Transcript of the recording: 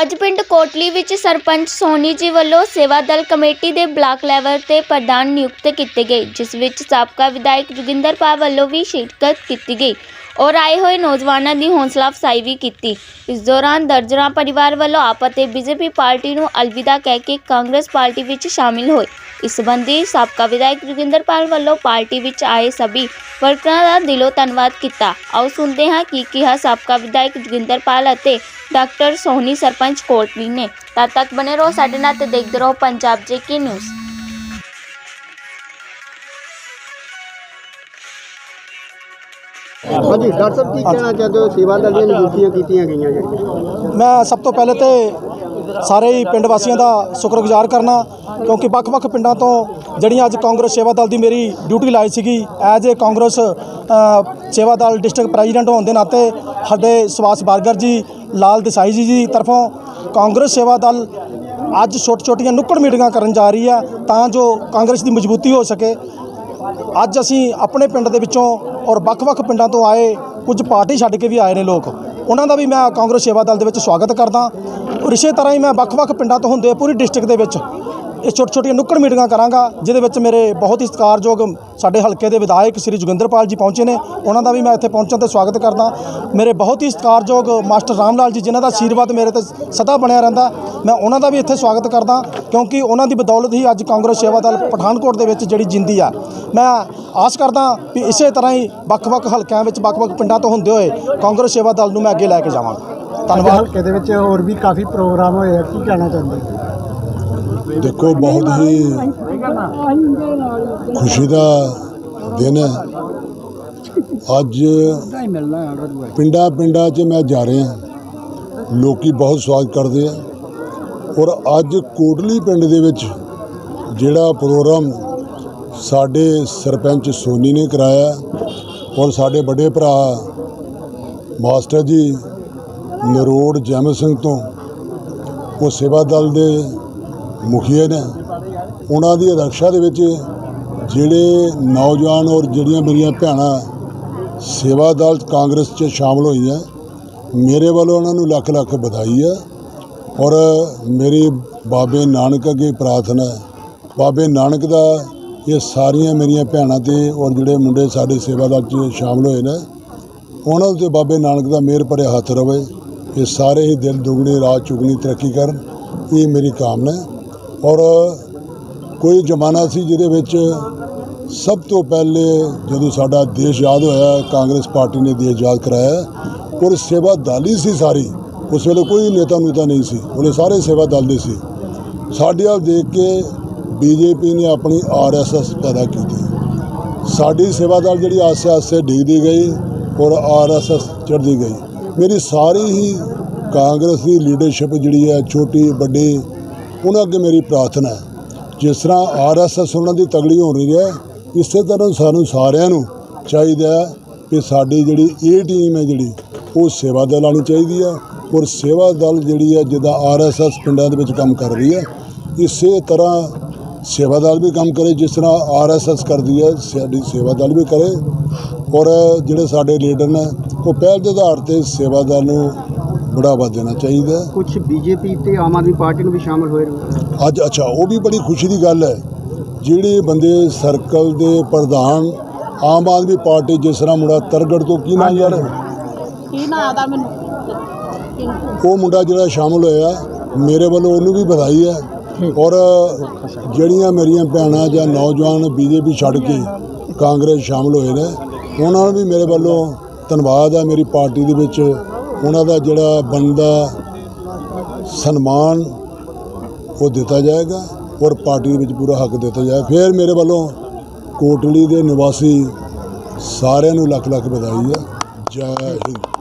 ਅੱਜ ਪਿੰਡ ਕੋਟਲੀ ਵਿੱਚ ਸਰਪੰਚ ਸੋਨੀ ਜੀ ਵੱਲੋਂ ਸੇਵਾ ਦਲ ਕਮੇਟੀ ਦੇ ਬਲਾਕ ਲੈਵਲ ਤੇ ਪ੍ਰਧਾਨ ਨਿਯੁਕਤ ਕੀਤੇ ਗਏ, ਜਿਸ ਵਿੱਚ ਸਾਬਕਾ ਵਿਧਾਇਕ ਜੋਗਿੰਦਰ ਪਾਲ ਵੱਲੋਂ ਵੀ ਸ਼ਿਰਕਤ ਕੀਤੀ ਗਈ ਔਰ ਆਏ ਹੋਏ ਨੌਜਵਾਨਾਂ ਦੀ ਹੌਸਲਾ ਅਫਸਾਈ ਵੀ ਕੀਤੀ। ਇਸ ਦੌਰਾਨ ਦਰਜਨਾਂ ਪਰਿਵਾਰ ਵੱਲੋਂ ਆਪ ਅਤੇ ਬੀਜੇਪੀ ਪਾਰਟੀ ਨੂੰ ਅਲਵਿਦਾ ਕਹਿ ਕੇ ਕਾਂਗਰਸ ਪਾਰਟੀ ਵਿੱਚ ਸ਼ਾਮਿਲ ਹੋਏ। ਇਸ ਸੰਬੰਧੀ ਸਾਬਕਾ ਵਿਧਾਇਕ ਜੋਗਿੰਦਰ ਪਾਲ ਵੱਲੋਂ ਪਾਰਟੀ ਵਿੱਚ ਆਏ ਸਭੀ ਵਰਕਰਾਂ ਦਾ ਦਿਲੋਂ ਧੰਨਵਾਦ ਕੀਤਾ। ਆਓ ਸੁਣਦੇ ਹਾਂ ਕੀ ਕਿਹਾ ਸਾਬਕਾ ਵਿਧਾਇਕ ਜੋਗਿੰਦਰ ਪਾਲ ਅਤੇ ਡਾਕਟਰ ਸੋਹਣੀ ਸਰਪੰਚ ਕੋਟਲੀ ਨੇ। ਤਦ ਤੱਕ ਬਨੇ ਰਹੋ ਸਾਡੇ ਨਾਲ ਤੇ ਦੇਖਦੇ ਰਹੋ ਪੰਜਾਬ ਜੇਕੇ ਨਿਊਜ਼। ਹਾਂਜੀ ਡਾਕਟਰ ਸਾਹਿਬ ਕੀ ਕਹਿਣਾ ਚਾਹੁੰਦੇ ਹੋ? ਸੇਵਾ ਦਲ ਦੀਆਂ ਨਿਯੁਕਤੀਆਂ ਕੀਤੀਆਂ ਗਈਆਂ ਜਿਹੜੀਆਂ ਮੈਂ ਸਭ ਤੋਂ ਪਹਿਲੇ ਤੇ ਸਾਰੇ ਹੀ ਪਿੰਡ ਵਾਸੀਆਂ ਦਾ ਸ਼ੁਕਰਗੁਜ਼ਾਰ ਕਰਨਾ, ਕਿਉਂਕਿ ਵੱਖ-ਵੱਖ ਪਿੰਡਾਂ ਤੋਂ ਜਿਹੜੀਆਂ ਅੱਜ ਕਾਂਗਰਸ ਸੇਵਾ ਦਲ ਦੀ ਮੇਰੀ ਡਿਊਟੀ ਲਾਈ ਸੀਗੀ, ਐਜ਼ ਏ ਕਾਂਗਰਸ ਸੇਵਾ ਦਲ ਡਿਸਟ੍ਰਿਕਟ ਪ੍ਰੈਜ਼ੀਡੈਂਟ ਹੋਣ ਦੇ ਨਾਤੇ ਸਾਡੇ ਸੁਭਾਸ਼ ਬਾਰਗਰ ਜੀ, ਲਾਲ ਦੇਸਾਈ ਜੀ ਦੀ ਤਰਫੋਂ ਕਾਂਗਰਸ ਸੇਵਾ ਦਲ ਅੱਜ ਛੋਟ-ਛੋਟੀਆਂ ਨੁੱਕੜ ਮੀਟਿੰਗਾਂ ਕਰਨ ਜਾ ਰਹੀ ਹੈ ਤਾਂ ਜੋ ਕਾਂਗਰਸ ਦੀ ਮਜ਼ਬੂਤੀ ਹੋ ਸਕੇ। ਅੱਜ ਅਸੀਂ ਆਪਣੇ ਪਿੰਡ ਦੇ ਵਿੱਚੋਂ ਔਰ ਵੱਖ-ਵੱਖ ਪਿੰਡਾਂ ਤੋਂ ਆਏ, ਕੁਝ ਪਾਰਟੀ ਛੱਡ ਕੇ ਵੀ ਆਏ ਨੇ ਲੋਕ। ਉਹਨਾਂ ਦਾ ਵੀ ਮੈਂ ਕਾਂਗਰਸ ਸੇਵਾ ਦਲ ਦੇ ਵਿੱਚ ਸਵਾਗਤ ਕਰਦਾ। ਔਰ ਇਸੇ ਤਰ੍ਹਾਂ ਹੀ ਮੈਂ ਵੱਖ-ਵੱਖ ਪਿੰਡਾਂ ਤੋਂ ਹੁੰਦੇ ਪੂਰੀ ਡਿਸਟ੍ਰਿਕਟ ਦੇ ਵਿੱਚ। ਇਹ ਛੋਟੀ-ਛੋਟੀਆਂ ਨੁੱਕੜ ਮੀਟਿੰਗਾਂ ਕਰਾਂਗਾ, ਜਿਹਦੇ ਵਿੱਚ ਮੇਰੇ ਬਹੁਤ ਹੀ ਸਤਿਕਾਰਯੋਗ ਸਾਡੇ ਹਲਕੇ ਦੇ ਵਿਧਾਇਕ ਸ੍ਰੀ ਜੋਗਿੰਦਰਪਾਲ ਜੀ ਪਹੁੰਚੇ ਨੇ। ਉਹਨਾਂ ਦਾ ਵੀ ਮੈਂ ਇੱਥੇ ਪਹੁੰਚਣ ਤੇ ਸਵਾਗਤ ਕਰਦਾ। ਮੇਰੇ ਬਹੁਤ ਹੀ ਸਤਿਕਾਰਯੋਗ ਮਾਸਟਰ ਰਾਮ ਲਾਲ ਜੀ, ਜਿਨ੍ਹਾਂ ਦਾ ਆਸ਼ੀਰਵਾਦ ਮੇਰੇ ਤੇ ਸਦਾ ਬਣਿਆ ਰਹਿੰਦਾ, ਮੈਂ ਉਹਨਾਂ ਦਾ ਵੀ ਇੱਥੇ ਸਵਾਗਤ ਕਰਦਾ, ਕਿਉਂਕਿ ਉਹਨਾਂ ਦੀ ਬਦੌਲਤ ਹੀ ਅੱਜ ਕਾਂਗਰਸ ਸੇਵਾ ਦਲ ਪਠਾਨਕੋਟ ਦੇ ਵਿੱਚ ਜਿਹੜੀ ਜਿੰਦੀ ਆ। ਮੈਂ ਆਸ ਕਰਦਾ ਵੀ ਇਸੇ ਤਰ੍ਹਾਂ ਹੀ ਵੱਖ-ਵੱਖ ਹਲਕਿਆਂ ਵਿੱਚ ਵੱਖ-ਵੱਖ ਪਿੰਡਾਂ ਤੋਂ ਹੁੰਦੇ ਹੋਏ ਕਾਂਗਰਸ ਸੇਵਾ ਦਲ ਨੂੰ ਮੈਂ ਅੱਗੇ ਲੈ ਕੇ ਜਾਵਾਂਗਾ। ਧੰਨਵਾਦ। ਹਲਕੇ ਦੇ ਵਿੱਚ ਹੋਰ ਵੀ ਕਾਫੀ ਪ੍ਰੋਗਰਾਮ ਹੋਏ ਆ, ਕੀ ਕਹਿਣਾ ਚਾਹੁੰਦੇ ਹੋ? ਦੇਖੋ, ਬਹੁਤ ਹੀ ਖੁਸ਼ੀ ਦਾ ਦਿਨ ਹੈ। ਅੱਜ ਪਿੰਡਾਂ ਪਿੰਡਾਂ 'ਚ ਮੈਂ ਜਾ ਰਿਹਾ ਲੋਕੀ ਬਹੁਤ ਸਵਾਗਤ ਕਰਦੇ ਆ। ਔਰ ਅੱਜ ਕੋਟਲੀ ਪਿੰਡ ਦੇ ਵਿੱਚ ਜਿਹੜਾ ਪ੍ਰੋਗਰਾਮ ਸਾਡੇ ਸਰਪੰਚ ਸੋਨੀ ਨੇ ਕਰਾਇਆ ਔਰ ਸਾਡੇ ਵੱਡੇ ਭਰਾ ਮਾਸਟਰ ਜੀ ਨਰੋੜ ਜੈਮਲ ਸਿੰਘ ਤੋਂ ਉਹ ਸੇਵਾ ਦਲ ਦੇ ਮੁਖੀਏ ਨੇ, ਉਹਨਾਂ ਦੀ ਰਕਸ਼ਾ ਦੇ ਵਿੱਚ ਜਿਹੜੇ ਨੌਜਵਾਨ ਔਰ ਜਿਹੜੀਆਂ ਮੇਰੀਆਂ ਭੈਣਾਂ ਸੇਵਾ ਦਲ ਕਾਂਗਰਸ 'ਚ ਸ਼ਾਮਲ ਹੋਈਆਂ, ਮੇਰੇ ਵੱਲੋਂ ਉਹਨਾਂ ਨੂੰ ਲੱਖ ਲੱਖ ਵਧਾਈ ਹੈ ਔਰ ਮੇਰੀ ਬਾਬੇ ਨਾਨਕ ਅੱਗੇ ਪ੍ਰਾਰਥਨਾ ਹੈ, ਬਾਬੇ ਨਾਨਕ ਦਾ ਇਹ ਸਾਰੀਆਂ ਮੇਰੀਆਂ ਭੈਣਾਂ ਤੇ ਔਰ ਜਿਹੜੇ ਮੁੰਡੇ ਸਾਡੇ ਸੇਵਾ ਦਲ 'ਚ ਸ਼ਾਮਲ ਹੋਏ ਨੇ, ਉਹਨਾਂ 'ਤੇ ਬਾਬੇ ਨਾਨਕ ਦਾ ਮਿਹਰ ਭਰਿਆ ਹੱਥ ਰਵੇ, ਇਹ ਸਾਰੇ ਹੀ ਦਿਲ ਦੁਗਣੀ ਰਾਤ ਚੁਗਣੀ ਤਰੱਕੀ ਕਰਨ, ਇਹ ਮੇਰੀ ਕਾਮਨਾ ਹੈ। ਔਰ ਕੋਈ ਜ਼ਮਾਨਾ ਸੀ ਜਿਹਦੇ ਵਿੱਚ ਸਭ ਤੋਂ ਪਹਿਲੇ ਜਦੋਂ ਸਾਡਾ ਦੇਸ਼ ਆਜ਼ਾਦ ਹੋਇਆ, ਕਾਂਗਰਸ ਪਾਰਟੀ ਨੇ ਦੇਸ਼ ਆਜ਼ਾਦ ਕਰਾਇਆ, ਔਰ ਸੇਵਾ ਦਲ ਹੀ ਸੀ ਸਾਰੀ। ਉਸ ਵੇਲੇ ਕੋਈ ਨੇਤਾ ਨੂਤਾ ਨਹੀਂ ਸੀ। ਉਹਨੇ ਸਾਰੇ ਸੇਵਾ ਦਲ ਦੇ ਸੀ। ਸਾਡੇ ਵੱਲ ਦੇਖ ਕੇ ਬੀਜੇਪੀ ਨੇ ਆਪਣੀ ਆਰਐਸਐਸ ਪੈਦਾ ਕੀਤੀ। ਸਾਡੀ ਸੇਵਾ ਦਲ ਜਿਹੜੀ ਆਸੇ ਆਸੇ ਡਿੱਗਦੀ ਗਈ ਔਰ ਆਰਐਸਐਸ ਚੜ੍ਹਦੀ ਗਈ। ਮੇਰੀ ਸਾਰੀ ਹੀ ਕਾਂਗਰਸ ਦੀ ਲੀਡਰਸ਼ਿਪ ਜਿਹੜੀ ਹੈ, ਛੋਟੀ, ਵੱਡੀ ਉਹਨਾਂ ਅੱਗੇ ਮੇਰੀ ਪ੍ਰਾਰਥਨਾ ਹੈ। ਜਿਸ ਤਰ੍ਹਾਂ ਆਰਐਸਐਸ ਉਹਨਾਂ ਦੀ ਤਗੜੀ ਹੋ ਰਹੀ ਹੈ, ਇਸੇ ਤਰ੍ਹਾਂ ਸਾਨੂੰ ਸਾਰਿਆਂ ਨੂੰ ਚਾਹੀਦਾ ਹੈ ਕਿ ਸਾਡੀ ਜਿਹੜੀ ਇਹ ਟੀਮ ਹੈ ਜਿਹੜੀ, ਉਹ ਸੇਵਾ ਦਲ ਆਉਣੀ ਚਾਹੀਦੀ ਹੈ ਔਰ ਸੇਵਾ ਦਲ ਜਿਹੜੀ ਹੈ, ਜਿੱਦਾਂ ਆਰਐਸਐਸ ਪਿੰਡਾਂ ਦੇ ਵਿੱਚ ਕੰਮ ਕਰ ਰਹੀ ਹੈ, ਇਸੇ ਤਰ੍ਹਾਂ ਸੇਵਾ ਦਲ ਵੀ ਕੰਮ ਕਰੇ, ਜਿਸ ਤਰ੍ਹਾਂ ਆਰਐਸਐਸ ਕਰਦੀ ਹੈ, ਸਾਡੀ ਸੇਵਾ ਦਲ ਵੀ ਕਰੇ ਔਰ ਜਿਹੜੇ ਸਾਡੇ ਲੀਡਰ ਨੇ, ਉਹ ਪਹਿਲ ਦੇ ਆਧਾਰ ਤੇ ਸੇਵਾ ਦਲ ਨੂੰ ਬੜਾਵਾ ਦੇਣਾ ਚਾਹੀਦਾ ਹੈ। ਕੁਝ ਬੀਜੇਪੀ ਤੇ ਆਮ ਆਦਮੀ ਪਾਰਟੀ ਨੂੰ ਵੀ ਸ਼ਾਮਲ ਹੋਏ ਨੇ। ਅੱਜ ਅੱਛਾ ਉਹ ਵੀ ਬੜੀ ਖੁਸ਼ੀ ਦੀ ਗੱਲ ਹੈ। ਜਿਹੜੇ ਬੰਦੇ ਸਰਕਲ ਦੇ ਪ੍ਰਧਾਨ ਆਮ ਆਦਮੀ ਪਾਰਟੀ ਜਿਸ ਤਰ੍ਹਾਂ ਮੁੰਡਾ ਤਰਗੜ ਤੋਂ ਕੀ ਨਾਮ ਯਾਰ? ਕੀ ਨਾਂ ਆਦਾ ਮੈਨੂੰ? ਉਹ ਮੁੰਡਾ ਜਿਹੜਾ ਸ਼ਾਮਲ ਹੋਇਆ ਮੇਰੇ ਵੱਲੋਂ ਉਹਨੂੰ ਵੀ ਵਧਾਈ ਹੈ। ਔਰ ਜਿਹੜੀਆਂ ਮੇਰੀਆਂ ਭੈਣਾਂ ਜਾਂ ਨੌਜਵਾਨ ਬੀਜੇਪੀ ਛੱਡ ਕੇ ਕਾਂਗਰਸ ਸ਼ਾਮਲ ਹੋਏ ਨੇ ਉਹਨਾਂ ਨੂੰ ਵੀ ਮੇਰੇ ਵੱਲੋਂ ਧੰਨਵਾਦ ਹੈ ਮੇਰੀ ਪਾਰਟੀ ਦੇ ਵਿੱਚ। ਉਹਨਾਂ ਦਾ ਜਿਹੜਾ ਬਣਦਾ ਸਨਮਾਨ ਉਹ ਦਿੱਤਾ ਜਾਏਗਾ ਔਰ ਪਾਰਟੀ ਦੇ ਵਿੱਚ ਪੂਰਾ ਹੱਕ ਦਿੱਤਾ ਜਾਏ। ਫਿਰ ਮੇਰੇ ਵੱਲੋਂ ਕੋਟਲੀ ਦੇ ਨਿਵਾਸੀ ਸਾਰਿਆਂ ਨੂੰ ਲੱਖ ਲੱਖ ਵਧਾਈ ਹੈ। ਜੈ ਹਿੰਦ।